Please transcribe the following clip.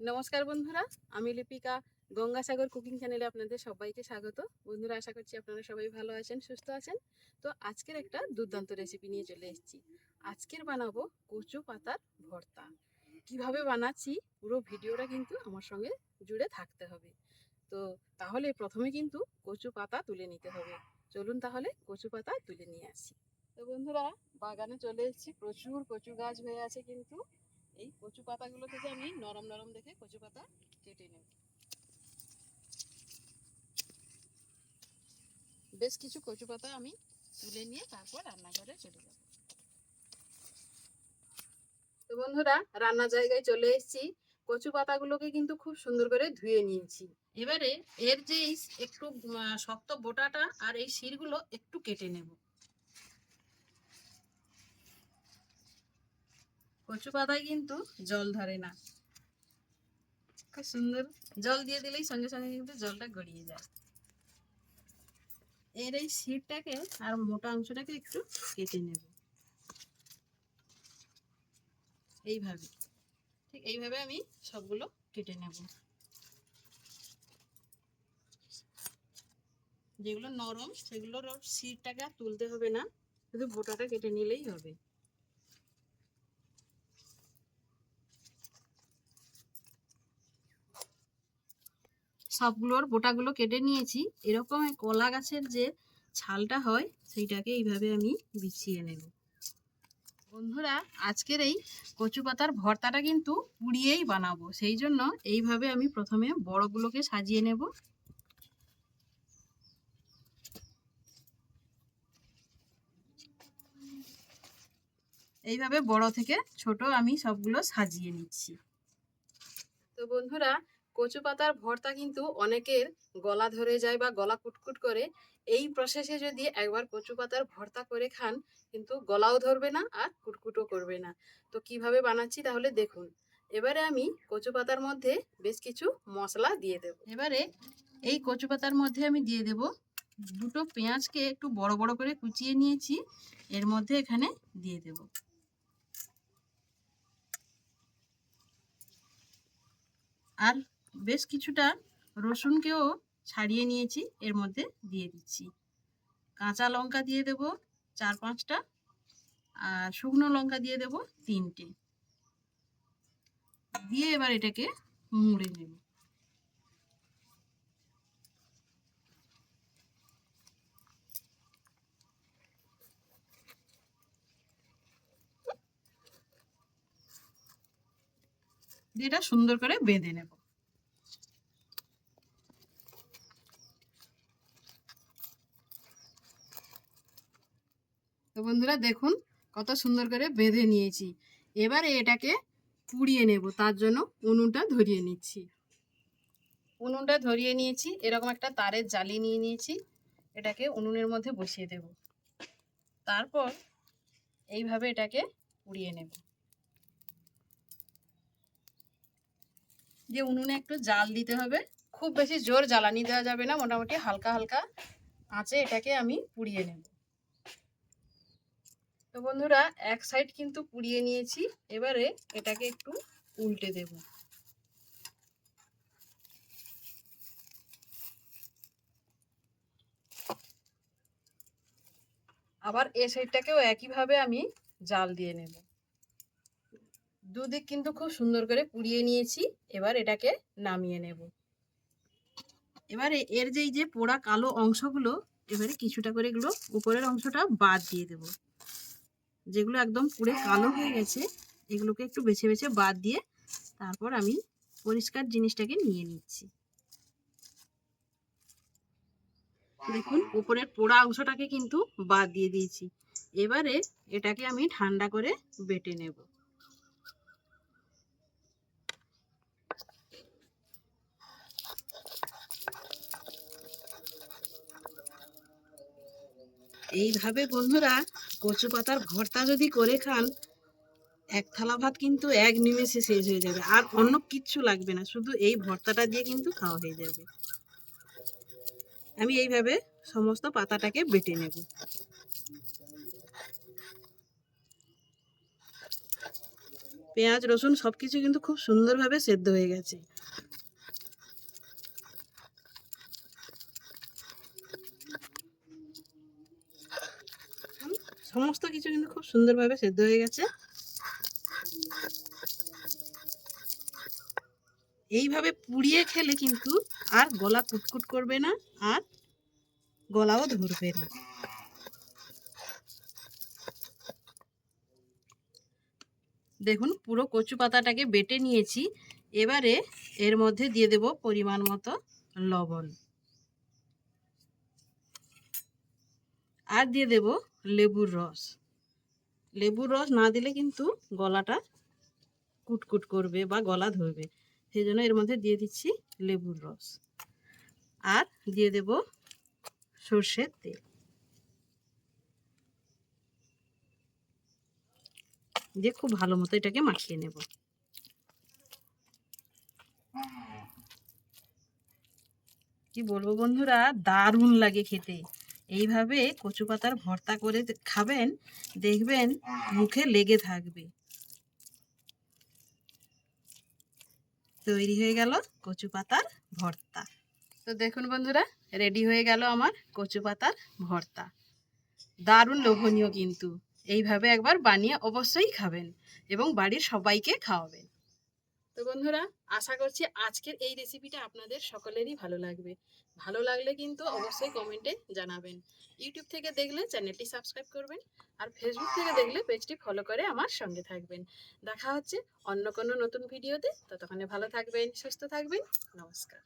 নমস্কার বন্ধুরা, আমি লিপিকা, গঙ্গাসাগর কুকিং চ্যানেলে আপনাদের সবাইকে স্বাগত। বন্ধুরা, আশা করছি আপনারা সবাই ভালো আছেন, সুস্থ আছেন। তো আজকের একটা দুর্দান্ত রেসিপি নিয়ে চলে এসেছি। আজকের বানাবো কচু পাতার ভর্তা। কীভাবে বানাচ্ছি পুরো ভিডিওটা কিন্তু আমার সঙ্গে জুড়ে থাকতে হবে। তো তাহলে প্রথমে কিন্তু কচু পাতা তুলে নিতে হবে। চলুন তাহলে কচু পাতা তুলে নিয়ে আসি। তো বন্ধুরা, বাগানে চলে এসেছি। প্রচুর কচু গাছ হয়ে আছে কিন্তু। এই কচু পাতাগুলো থেকে আমি নরম নরম দেখে কচু পাতা কেটে নেব। বেশ কিছু কচু পাতা আমি তুলে নিয়ে তারপর রান্নাঘরে চলে যাব। তো বন্ধুরা, রান্না জায়গায় চলে এসেছি। কচু পাতাগুলোকে কিন্তু খুব সুন্দর করে ধুয়ে নিয়েছি। এবারে এর যে একটু শক্ত বোটাটা আর এই শিরগুলো একটু কেটে নেব। কচু পাতায় কিন্তু জল ধরে না। খুব সুন্দর জল দিয়ে দিলেই সঙ্গে সঙ্গে কিন্তু জলটা গড়িয়ে যায়। এর এই শিরটাকে আর মোটা অংশটাকে একটু কেটে নেব। এইভাবে, ঠিক এইভাবে আমি সবগুলো কেটে নেব। যেগুলো নরম, সেগুলোর শিরটাকে আর তুলতে হবে না, শুধু বোটাটা কেটে নিলেই হবে। সবগুলোর বোটাগুলো কেটে নিয়েছি। এরকম কলা গাছের যে ছালটা হয়, সেইটাকে এইভাবে আমি বিছিয়ে নেব। বন্ধুরা, আজকের এই কচু পাতার ভর্তাটা কিন্তু পুড়িয়েই বানাবো। সেই জন্য এইভাবে আমি প্রথমে বড়গুলোকে সাজিয়ে নেব। এইভাবে বড় থেকে ছোট আমি সবগুলো সাজিয়ে নিচ্ছি। তো বন্ধুরা কচু পাতার ভর্তা কিন্তু অনেকের গলা ধরে যায় বা গলা কুটকুট করে। এই প্রসেসে যদি একবার কচু পাতার ভর্তা করে খান, কিন্তু গলাও ধরবে না আর কুটকুটও করবে না। তো কীভাবে বানাচ্ছি তাহলে দেখুন। এবারে আমি কচু পাতার মধ্যে বেশ কিছু মশলা দিয়ে দেব। এবারে এই কচু পাতার মধ্যে আমি দিয়ে দেব দুটো পেঁয়াজকে একটু বড় বড় করে কুচিয়ে নিয়েছি। এর মধ্যে এখানে দিয়ে দেব। আর বেশ কিছুটা রসুনকেও ছাড়িয়ে নিয়েছি, এর মধ্যে দিয়ে দিচ্ছি। কাঁচা লঙ্কা দিয়ে দেব চার পাঁচটা আর শুকনো লঙ্কা দিয়ে দেব তিনটে। দিয়ে এবার এটাকে মুড়ে নেব। এটা সুন্দর করে বেঁধে নেব। তো বন্ধুরা দেখুন কত সুন্দর করে বেঁধে নিয়েছি। এবারে এটাকে পুড়িয়ে নেব, তার জন্য উনুনটা ধরিয়ে নিচ্ছি। উনুনটা ধরিয়ে নিয়েছি, এরকম একটা তারের জালি নিয়ে নিয়েছি, এটাকে উনুনের মধ্যে বসিয়ে দেব। তারপর এইভাবে এটাকে পুড়িয়ে নেব। যে উনুনে একটু জাল দিতে হবে, খুব বেশি জোর জ্বালানি দেওয়া যাবে না, মোটামুটি হালকা হালকা আঁচে এটাকে আমি পুড়িয়ে নেব। তো বন্ধুরা, এক সাইড কিন্তু পুড়িয়ে নিয়েছি। এবারে এটাকে একটু উল্টে দেব। আবার এ সাইডটাকেও একইভাবে আমি জাল দিয়ে নেব। দুদিক কিন্তু খুব সুন্দর করে পুড়িয়ে নিয়েছি। এবার এটাকে নামিয়ে নেব। এবারে এর যেই যে পোড়া কালো অংশগুলো, এবারে কিছুটা করে এগুলো উপরের অংশটা বাদ দিয়ে দেব। যেগুলো একদম পুড়ে কালো হয়ে গেছে, এগুলোকে একটু বেছে বেছে বাদ দিয়ে তারপর আমি পরিষ্কার জিনিসটাকে নিয়ে নিচ্ছি। দেখুন উপরের পোড়া অংশটাকে কিন্তু বাদ দিয়ে দিয়েছি। এবারে এটাকে আমি ঠান্ডা করে বেটে নেব। এইভাবে বন্ধুরা কচু পাতার ভর্তা যদি করে খান, এক থালা ভাত কিন্তু এক নিমেষে শেষ হয়ে যাবে। আর অন্য কিচ্ছু লাগবে না, শুধু এই ভর্তাটা দিয়ে কিন্তু খাওয়া হয়ে যাবে। আমি এইভাবে সমস্ত পাতাটাকে বেটে নেব। পেঁয়াজ, রসুন সব কিছু কিন্তু খুব সুন্দরভাবে সেদ্ধ হয়ে গেছে। সমস্ত কিছু কিন্তু খুব সুন্দরভাবে সেদ্ধ হয়ে গেছে। এইভাবে পুড়িয়ে খেলে কিন্তু আর গলা কুটকুট করবে না, আর গলাও ধরবে না। দেখুন, পুরো কচু পাতাটাকে বেটে নিয়েছি। এবারে এর মধ্যে দিয়ে দেব পরিমাণ মতো লবণ। আর দিয়ে দেব লেবুর রস। লেবুর রস না দিলে কিন্তু গলাটা কুটকুট করবে বা গলা ধরবে। সেই জন্য এর মধ্যে দিয়ে দিচ্ছি লেবুর রস। আর দিয়ে দেব সর্ষের তেল। দিয়ে খুব ভালো মতো এটাকে মাখিয়ে নেব। কি বলব বন্ধুরা? দারুণ লাগে খেতে। এইভাবে কচু পাতার ভর্তা করে খাবেন, দেখবেন মুখে লেগে থাকবে। তৈরি হয়ে গেল কচু পাতার ভর্তা। তো দেখুন বন্ধুরা, রেডি হয়ে গেল আমার কচু পাতার ভর্তা। দারুণ লোভনীয় কিন্তু। এইভাবে একবার বানিয়ে অবশ্যই খাবেন এবং বাড়ির সবাইকে খাওয়াবেন। তো বন্ধুরা, আশা করছি আজকের এই রেসিপিটা আপনাদের সকলেরই ভালো লাগবে। ভালো লাগলে কিন্তু অবশ্যই কমেন্টে জানাবেন। ইউটিউব থেকে দেখলে চ্যানেলটি সাবস্ক্রাইব করবেন আর ফেসবুক থেকে দেখলে পেজটি ফলো করে আমার সঙ্গে থাকবেন। দেখা হচ্ছে অন্য কোনো নতুন ভিডিওতে ততক্ষণে ভালো থাকবেন, সুস্থ থাকবেন। নমস্কার।